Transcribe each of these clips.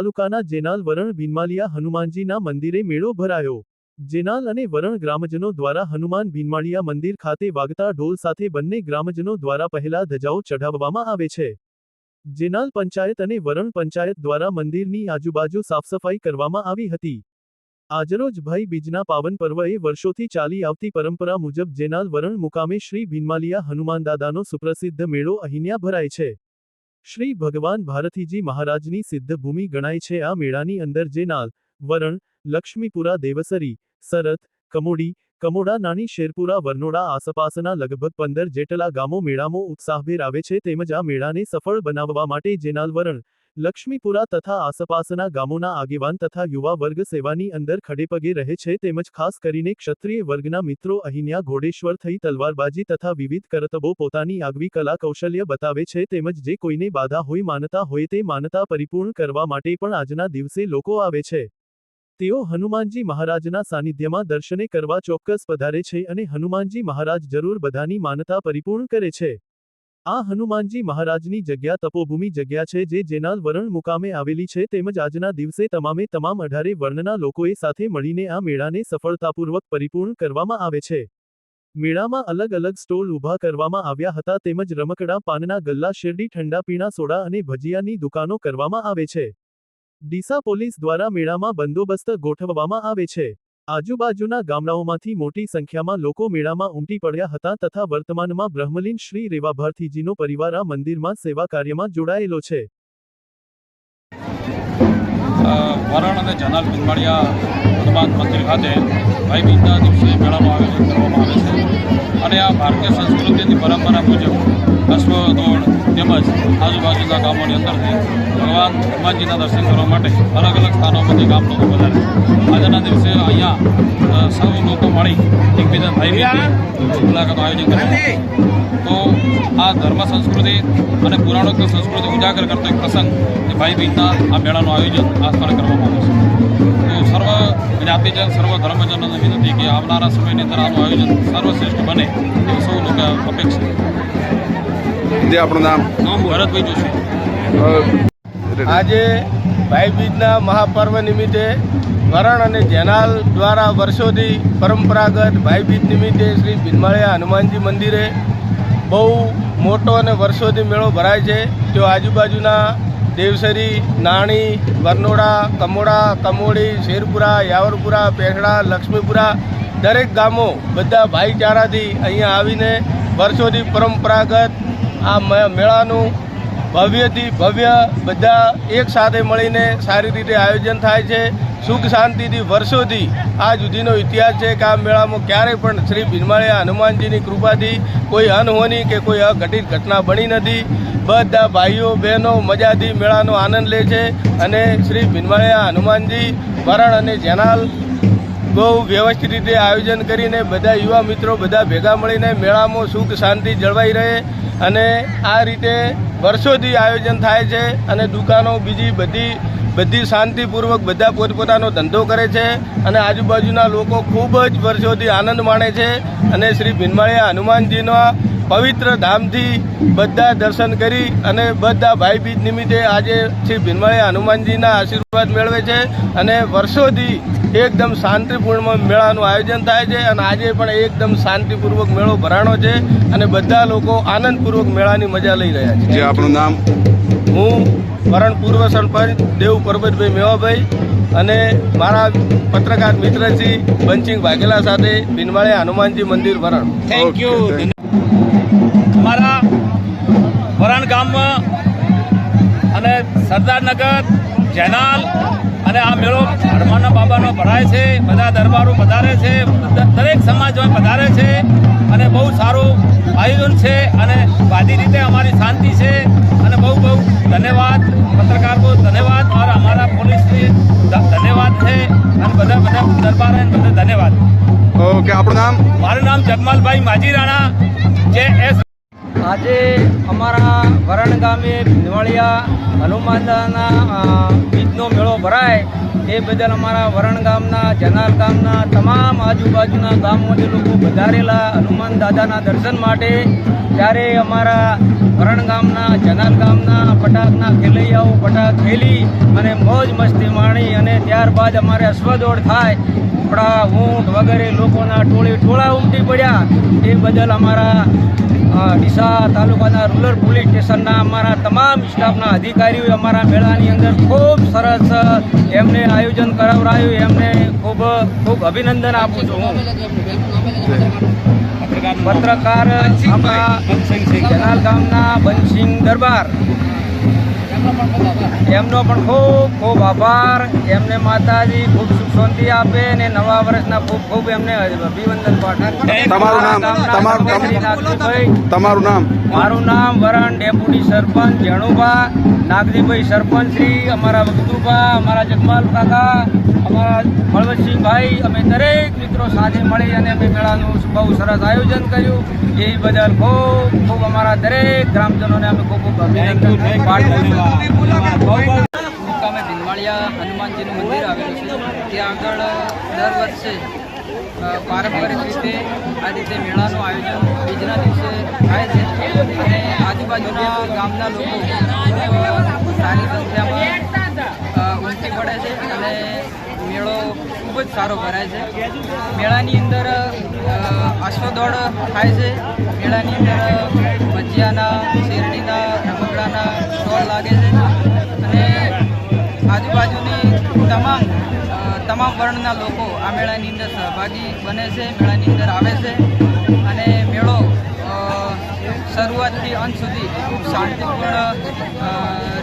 તાલુકાના જેનાલ વરણ ભીનમાલિયા હનુમાનજીના મંદિરે મેળો ભરાયો. જેનાલ અને વરણ ગ્રામજનો દ્વારા હનુમાન ભીનમાળિયા મંદિર ખાતે વાગતા ઢોલ સાથે બંને ગ્રામજનો દ્વારા પહેલા ધજાઓ ચઢાવવામાં આવે છે. જેનાલ પંચાયત અને વરણ પંચાયત દ્વારા મંદિરની આજુબાજુ સાફસફાઈ કરવામાં આવી હતી. આજરોજ ભાઈ બીજના પાવન પર્વએ વર્ષોથી ચાલી આવતી પરંપરા મુજબ જેનાલ વરણ મુકામે શ્રી ભીનમાલિયા હનુમાનદાદાનો સુપ્રસિદ્ધ મેળો અહીંયા ભરાય છે. શ્રી ભગવાન ભારતીજી મહારાજની સિદ્ધભૂમિ ગણાય છે આ મેળાની અંદર જેનાલ વરણ, લક્ષ્મીપુરા, દેવસરી, સરત, કમોડી, કમોડા, નાની શેરપુરા, વરનોડા આસપાસના લગભગ પંદર જેટલા ગામો મેળામાં ઉત્સાહભેર આવે છે તેમજ આ મેળાને સફળ બનાવવા માટે જેનાલ વરણ લક્ષ્મીપુરા તથા આસપાસના ગામોના આગેવાન તથા યુવા વર્ગ સેવાની અંદર ખડેપગે રહે છે તેમજ ખાસ કરીને ક્ષત્રિય વર્ગના મિત્રો અહીંયા ઘોડેશ્વર થઈ તલવારબાજી તથા વિવિધ કરતબો પોતાની આગવી કલા કૌશલ્ય બતાવે છે તેમજ જે કોઈને બાધા હોય માનતા હોય તે માનતા પરિપૂર્ણ કરવા માટે પણ આજના દિવસે લોકો આવે છે. તેઓ હનુમાનજી મહારાજના સાનિધ્યમાં દર્શને કરવા ચોક્કસ પધારે છે અને હનુમાનજી મહારાજ જરૂર બધાની માનતા પરિપૂર્ણ કરે છે. આ હનુમાનજી મહારાજની જગ્યા તપોભૂમિ જગ્યા છે જે જેનાલ વરણ મુકામે આવેલી છે તેમજ આજના દિવસે તમામે તમામ અઢારે વર્ણના લોકોએ સાથે મળીને આ મેળાને સફળતાપૂર્વક પરિપૂર્ણ કરવામાં આવે છે. મેળામાં અલગ અલગ સ્ટોલ ઊભા કરવામાં આવ્યા હતા તેમજ રમકડા, પાનના ગલ્લા, શેરડી, ઠંડા પીણા સોડા અને ભજીયાની દુકાનો કરવામાં આવે છે. ડીસા પોલીસ દ્વારા મેળામાં બંદોબસ્ત ગોઠવવામાં આવે છે. આજુબાજુના ગામડાઓમાંથી મોટી સંખ્યામાં લોકો મેળામાં ઉમટી પડ્યા હતા તથા વર્તમાનમાં બ્રહ્મલીન શ્રી રેવાભારતીજીનો પરિવાર આ મંદિરમાં સેવા કાર્યમાં જોડાયેલો છે. વરણ અને જનાલ બિનમાળિયા હનુમાન મંદિર ખાતે ભાઈ બીજના દિવસે મેળાનું આયોજન કરવામાં આવે છે. અને આ ભારતીય સંસ્કૃતિની પરંપરા મુજબ અશ્વ તેમજ આજુબાજુના ગામોની અંદરથી ભગવાન હનુમાનજીના દર્શન કરવા માટે અલગ અલગ સ્થાનોમાંથી ગામ લોકો બધા એકબીજા ભાઈ મુલાકાતનું આયોજન કરે તો આ ધર્મ સંસ્કૃતિ અને પુરાણોક્ત સંસ્કૃતિ ઉજાગર કરતો એક પ્રસંગ એ ભાઈ બીજના આ મેળાનું આયોજન આ સ્થળે કરવામાં આવે છે. તો સર્વ જ્ઞાતિજન સર્વ ધર્મજનોને વિનંતી કે આવનારા સમયની અંદર આનું આયોજન સર્વશ્રેષ્ઠ બને એ સૌ લોકો અપેક્ષા જે આપણું નામ? નામ ભરતભાઈ જોશી. આજે ભાઈ બીજના મહાપર્વ નિમિત્તે વરણ અને જેનાલ દ્વારા વર્ષોથી પરંપરાગત ભાઈબીજ નિમિત્તે શ્રી ભીનમાળિયા હનુમાનજી મંદિરે બહુ મોટો અને વર્ષોથી મેળો ભરાય છે. તેઓ આજુબાજુના દેવસરી, નાણી વરનોડા કમોડા કમોડી શેરપુરા, યાવરપુરા પેઠડા લક્ષ્મીપુરા દરેક ગામો બધા ભાઈચારાથી અહીંયા આવીને વર્ષોથી પરંપરાગત આ મેળાનું ભવ્યથી ભવ્ય બધા એક સાથે મળીને સારી રીતે આયોજન થાય છે. સુખ શાંતિથી વર્ષોથી આ જુદીનો ઇતિહાસ છે કે આ મેળામાં ક્યારેય પણ શ્રી ભીનમાળિયા હનુમાનજીની કૃપાથી કોઈ અનહોની કે કોઈ અઘટિત ઘટના બની નથી. બધા ભાઈઓ, બહેનો મજાથી મેળાનો આનંદ લે છે અને શ્રી ભીનમાળિયા હનુમાનજી વરણ અને જેનાલ બહુ વ્યવસ્થિત રીતે આયોજન કરીને બધા યુવા મિત્રો બધા ભેગા મળીને મેળામાં સુખ શાંતિ જળવાઈ રહે અને આ રીતે વર્ષોથી આયોજન થાય છે અને દુકાનો બીજી બધી બધી શાંતિપૂર્વક બધા પોતપોતાનો ધંધો કરે છે અને આજુબાજુના લોકો ખૂબ જ વર્ષોથી આનંદ માણે છે અને શ્રી ભીનમાળિયા હનુમાનજીના પવિત્ર ધામથી બધા દર્શન કરી અને બધા ભાઈ બીજ નિમિત્તે આજે શ્રી ભીનમાળિયા હનુમાનજીના આશીર્વાદ મેળવે છે અને વર્ષોથી એકદમ શાંતિપૂર્ણ મેળાનું આયોજન થાય છે અને આજે પણ એકદમ શાંતિપૂર્વક મેળો ભરાણો છે અને બધા લોકો આનંદપૂર્વક મેળાની મજા લઈ રહ્યા છે. જે આપણું નામ? હું વરણ પૂર્વ સરપંચ દેવ પરબતભાઈ મેવાભાઈ અને મારા પત્રકાર મિત્રશ્રી બંચિંગ વાઘેલા સાથે બિનવાળિયા હનુમાનજી મંદિર વરણ. થેન્ક યુ અમારા વરાણ ગામમાં અને સરદારનગર જેનાલ અને આ મેળો હનુમાનના બાબાનો ભરાય છે, બધા દરબારો પધારે છે, દરેક સમાજમાં પધારે છે અને બહુ સારું આયોજન છે અને વાદી રીતે અમારી શાંતિ છે અને બહુ બહુ ધન્યવાદ પત્રકાર ધન્યવાદ और ઓકે આપણું નામ? મારું નામ જગમાલભાઈ માજી રાણા જે એસ આજે અમારા વરણ ગામે ભીનવાળિયા હનુમાનદાના બીજનો મેળો ભરાય. એ બદલ અમારા વરણ ગામના, જનાલ ગામના, તમામ આજુબાજુના ગામમાંથી લોકો વધારેલા હનુમાન દાદાના દર્શન માટે ત્યારે અમારા વરણ ગામના, જનાલ ગામના પટાકના ખેલૈયાઓ પટાક ખેલી અને મોજ મસ્તી માણી અને ત્યારબાદ અમારે અશ્વદોડ થાય આપણા ઊંટ વગેરે લોકોના ટોળે ટોળા ઉમટી પડ્યા. એ બદલ અમારા ડીસા તાલુકાના રૂરલ પોલીસ સ્ટેશનના અમારા તમામ સ્ટાફના અધિકારીઓ અમારા મેળાની અંદર ખૂબ સરસ એમને આયોજન કરાવરાયું એમને ખૂબ ખૂબ અભિનંદન આપું છું હું. પત્રકાર આપણા જનાલ ગામના બંસિંગ દરબાર. એમનો પણ ખૂબ ખૂબ આભાર. એમને માતાજી ખૂબ સુખ શાંતિ આપે અને નવા વર્ષના ખૂબ ખૂબ એમને અભિવંદન પાઠવે તમારું નામ, તમારું તમારું મારું નામ વરણ ડેપ્યુટી સરપંચ જેણુભા. નાગજીભાઈ સરપંચ શ્રી અમારા વક્તુભા અમારા જગમાલ કાકા અમારા બળવતસિંહભાઈ અમે દરેક મિત્રો સાથે મળી અને અમે મેળાનું બહુ સરસ આયોજન કર્યું. એ બદલ ખૂબ ખૂબ અમારા દરેક ગ્રામજનોને અમે ખૂબ ખૂબ અભિનંદન પાઠવું મુકામે ભીનમાળિયા હનુમાનજીનું મંદિર આવેલું છે. ત્યાં આગળ દર વર્ષે પારંપરિક રીતે આ રીતે મેળાનું આયોજન બીજના દિવસે થાય છે. અને આજુબાજુના ગામના લોકો સારી સંખ્યામાં ઉમટી પડે છે અને મેળો ખૂબ જ સારો ભરાય છે. મેળાની અંદર અશ્વદોડ થાય છે. મેળાની અંદર ભજીયાના વર્ણના લોકો આ મેળાની અંદર સહભાગી બને છે, મેળાની અંદર આવે છે અને મેળો શરૂઆતથી અંત સુધી ખૂબ શાંતિપૂર્ણ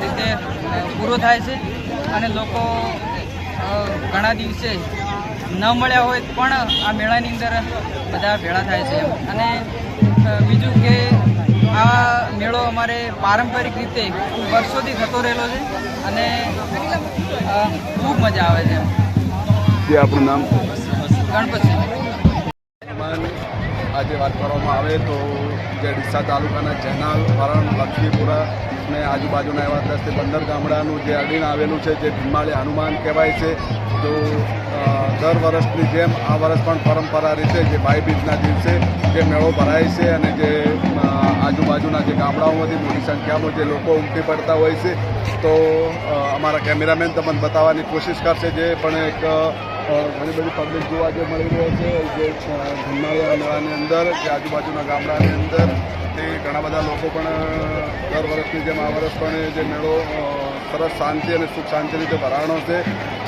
રીતે પૂરો થાય છે અને લોકો ઘણા દિવસે ન મળ્યા હોય પણ આ મેળાની અંદર બધા ભેળા થાય છે અને બીજું કે આ મેળો અમારે પારંપરિક રીતે વર્ષોથી થતો રહેલો છે અને ખૂબ મજા આવે છે જે આપણું નામ? આજે વાત કરવામાં આવે તો જે ડીસા તાલુકાના જેનાલ વરણ લક્ષ્મીપુરા અને આજુબાજુના એવા દસથી પંદર ગામડાનું જે અડીન આવેલું છે, જે ભીમાળી હનુમાન કહેવાય છે, તો દર વર્ષની જેમ આ વર્ષ પણ પરંપરા રીતે જે ભાઈબીજના દિવસે જે મેળો ભરાય છે અને જે આજુબાજુના જે ગામડાઓમાંથી મોટી સંખ્યામાં જે લોકો ઉમટી પડતા હોય છે, તો અમારા કેમેરામેન તમને બતાવવાની કોશિશ કરશે જે પણ એક ઘણી બધી પબ્લિક જોવા જે મળી રહ્યો છે. જે ભીમાળિયા મેળાની અંદર કે આજુબાજુના ગામડાની અંદર, તે ઘણા બધા લોકો પણ દર વર્ષની જેમ આ વર્ષ પણ જે મેળો સરસ શાંતિ અને સુખ શાંતિ રીતે ભરાણો છે.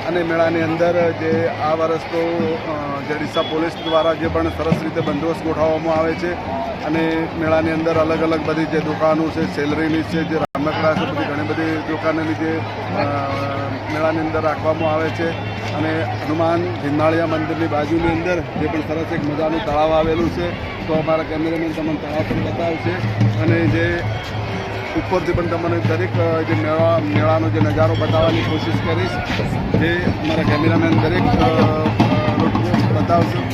અને મેળાની અંદર જે આ વર્ષ તો જે ડીસા પોલીસ દ્વારા જે પણ સરસ રીતે બંદોબસ્ત ગોઠવવામાં આવે છે. અને મેળાની અંદર અલગ અલગ બધી જે દુકાનો છે, સેલરીની છે, જે રમકડા છે, બધી ઘણી બધી દુકાનોની જે મેળાની અંદર રાખવામાં આવે છે અને હનુમાન ભીમાળિયા મંદિરની બાજુની અંદર જે પણ સરસ એક મજાનું તળાવ આવેલું છે, તો અમારા કેમેરામેન તમને તળાવ પણ બતાવશે. અને જે ઉપરથી પણ તમને દરેક જે મેળા, મેળાનો જે નજારો બતાવવાની કોશિશ કરીશ, જે અમારા કેમેરામેન દરેક બતાવશે.